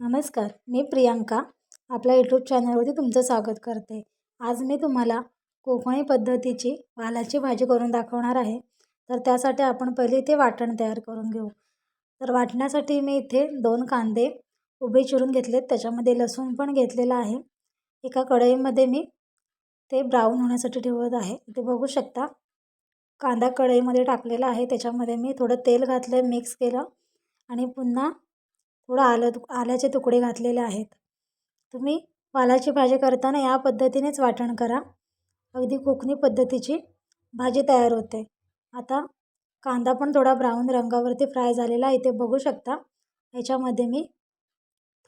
नमस्कार मी प्रियांका. आपल्या यूट्यूब चॅनलवरती तुमचं स्वागत करते. आज मी तुम्हाला कोकणी पद्धतीची वालाची भाजी करून दाखवणार आहे. तर त्यासाठी आपण पहिले इथे वाटण तयार करून घेऊ. तर वाटण्यासाठी मी इथे दोन कांदे उभे चिरून घेतलेत. त्याच्यामध्ये लसूण पण घेतलेला आहे. एका कढईमध्ये मी ते ब्राऊन होण्यासाठी ठेवत आहे. इथे बघू शकता कांदा कढईमध्ये टाकलेला आहे. त्याच्यामध्ये मी थोडं तेल घातलं मिक्स केलं आणि पुन्हा थोडं आलं आल्याचे तुकडे घातलेले आहेत. तुम्ही वालाची भाजी करताना या पद्धतीनेच वाटण करा. अगदी कोकणी पद्धतीची भाजी तयार होते. आता कांदा पण थोडा ब्राऊन रंगावरती फ्राय झालेला इथे बघू शकता. याच्यामध्ये मी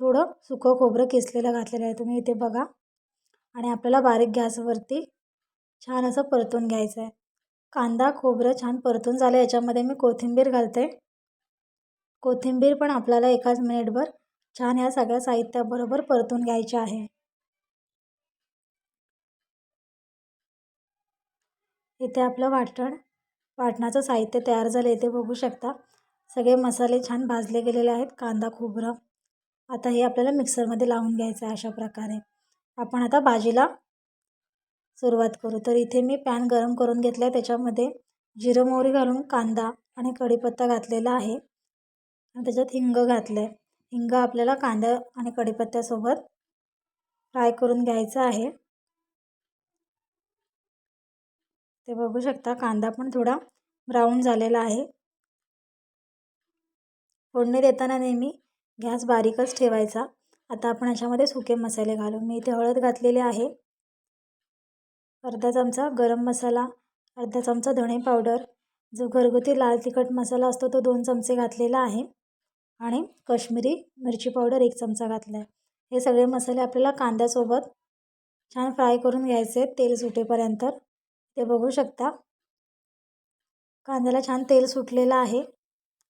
थोडं सुकं खोबरं किसलेलं घातलेलं आहे तुम्ही इथे बघा. आणि आपल्याला बारीक गॅसवरती छान असं परतून घ्यायचं आहे. कांदा खोबरं छान परतून झालं याच्यामध्ये मी कोथिंबीर घालते. कोथिंबीर पण आपल्याला एकाच मिनिटभर छान ह्या सगळ्या साहित्याबरोबर परतून घ्यायची आहे. इथे आपलं वाटण वाटणाचं साहित्य तयार झालं. इथे बघू शकता सगळे मसाले छान भाजले गेलेले आहेत. कांदा खोबरं. आता हे आपल्याला मिक्सरमध्ये लावून घ्यायचं आहे अशा प्रकारे. आपण आता भाजीला सुरुवात करू. तर इथे मी पॅन गरम करून घेतला आहे त्याच्यामध्ये जिरं मोहरी घालून कांदा आणि कढीपत्ता घातलेला आहे. त्याच्यात हिंग घातलं आहे हिंग आपल्याला कांदा आणि कढीपत्त्यासोबत फ्राय करून घ्यायचं आहे. ते बघू शकता कांदा पण थोडा ब्राऊन झालेला आहे. फोडणी देताना नेहमी गॅस बारीकच ठेवायचा. आता आपण याच्यामध्ये सुके मसाले घालू. मी इथे हळद घातलेली आहे. अर्धा चमचा गरम मसाला अर्धा चमचा धणे पावडर. जो घरगुती लाल तिखट मसाला असतो तो दोन चमचे घातलेला आहे. आणि कश्मीरी मिरची पावडर एक चमचा घातला. आहे हे सगळे मसाले आपल्याला कांद्यासोबत छान फ्राय करून घ्यायचे. तेल सुटेपर्यंत. ते बघू शकता. कांद्याला छान तेल सुटलेलं आहे.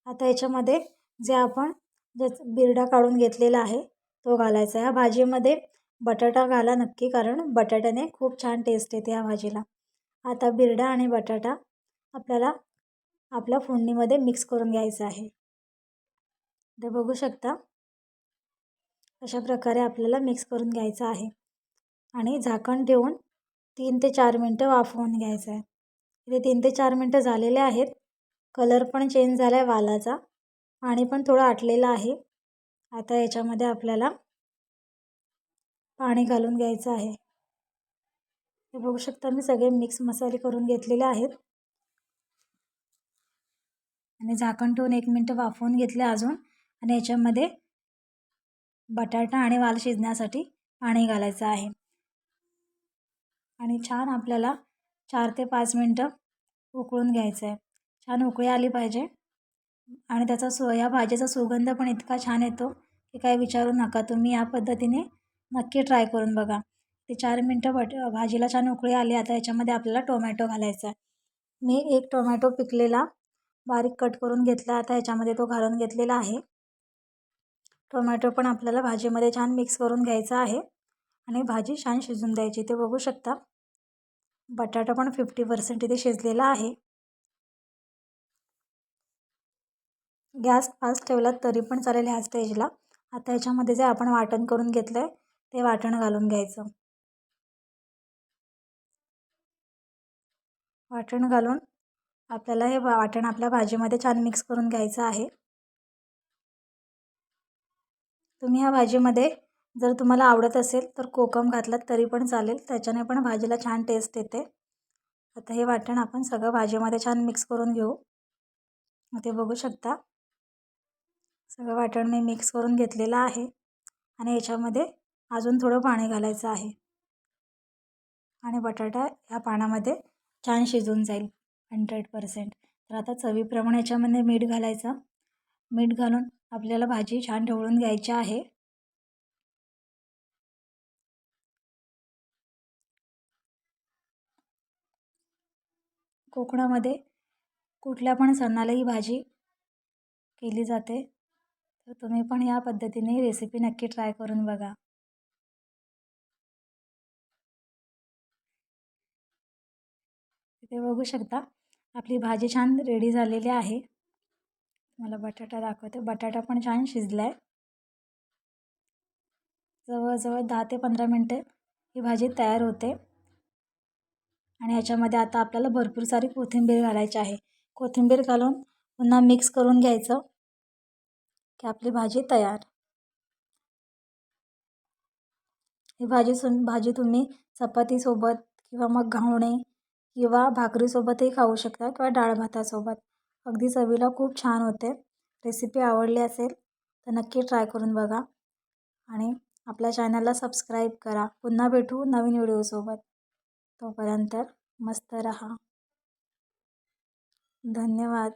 आता याच्यामध्ये जे आपण जे बिरडा काढून घेतलेला आहे तो घालायचा ह्या भाजीमध्ये बटाटा घाला नक्की कारण बटाट्याने खूप छान टेस्ट येते या भाजीला. आता बिरडा आणि बटाटा आपल्याला आपल्या फोडणीमध्ये मिक्स करून घ्यायचं आहे. ते बघू शकता. अशा प्रकारे आपल्याला मिक्स करून घ्यायचं आहे. आणि झाकण ठेवून तीन ते चार मिनटं वाफवून घ्यायचं आहे. इथे तीन ते चार मिनटं झालेले आहेत. कलर पण चेंज झाला आहे वालाचा. पाणी पण थोडं आटलेलं आहे. आता याच्यामध्ये आपल्याला पाणी घालून घ्यायचं आहे. हे बघू शकता मी सगळे मिक्स मसाले करून घेतलेले आहेत. आणि झाकण ठेवून एक मिनटं वाफवून घेतले अजून. आणि याच्यामध्ये बटाटा आणि वाल शिजण्यासाठी पाणी घालायचं आहे. आणि छान आपल्याला चार ते पाच मिनटं उकळून घ्यायचं आहे. छान उकळी आली पाहिजे. आणि त्याचा सु या भाजीचा सुगंध पण इतका छान येतो की काही विचारू नका. तुम्ही या पद्धतीने नक्की ट्राय करून बघा. ते चार मिनटं बट भाजीला छान उकळी आली. आता याच्यामध्ये आपल्याला टोमॅटो घालायचा आहे. मी एक टोमॅटो पिकलेला बारीक कट करून घेतला. आता याच्यामध्ये तो घालून घेतलेला आहे. टोमॅटो पण आपल्याला भाजीमध्ये छान मिक्स करून घ्यायचा आहे. आणि भाजी छान शिजून द्यायची ते बघू शकता. बटाटा पण फिफ्टी पर्सेंट इथे शिजलेला आहे. गॅस फास्ट ठेवलात तरी पण चालेल ह्या स्टेजला आता याच्यामध्ये जे आपण वाटण करून घेतलं आहे ते वाटण घालून घ्यायचं. वाटण घालून आपल्याला हे वाटण आपल्या भाजीमध्ये छान मिक्स करून घ्यायचं आहे. तुम्ही ह्या भाजीमध्ये जर तुम्हाला आवडत असेल तर कोकम घातलात तरी पण चालेल. त्याच्याने पण भाजीला छान टेस्ट येते. आता हे वाटण आपण सगळं भाजीमध्ये छान मिक्स करून घेऊ. ते बघू शकता. सगळं वाटण मी मिक्स करून घेतलेलं आहे. आणि याच्यामध्ये अजून थोडं पाणी घालायचं आहे. आणि बटाटा ह्या पाण्यामध्ये छान शिजून जाईल. हंड्रेड पर्सेंट तर आता चवीप्रमाणे याच्यामध्ये मीठ घालायचं. मीठ घालून आपल्याला भाजी छान ढवळून घ्यायची आहे. कोकणामध्ये कुठल्या पण सणाला ही भाजी केली जाते. तर तुम्ही पण या पद्धतीने रेसिपी नक्की ट्राय करून बघा. इथे बघू शकता आपली भाजी छान रेडी झालेली आहे. मला बटाटा दाखवते. बटाटा पण छान शिजला आहे जवळजवळ दहा ते पंधरा मिनटे ही भाजी तयार होते. आणि याच्यामध्ये आता आपल्याला भरपूर सारी कोथिंबीर घालायची आहे. कोथिंबीर घालून पुन्हा मिक्स करून घ्यायचं की आपली भाजी तयार. ही भाजी सु भाजी तुम्ही चपातीसोबत किंवा मग घावणे किंवा भाकरीसोबतही खाऊ शकता किंवा डाळ भातासोबत. अगदी चवीला खूप छान होते. रेसिपी आवडली असेल तर नक्की ट्राय करून बघा. आणि आपल्या चॅनलला सबस्क्राईब करा. पुन्हा भेटू नवीन व्हिडिओसोबत तोपर्यंत मस्त रहा. धन्यवाद.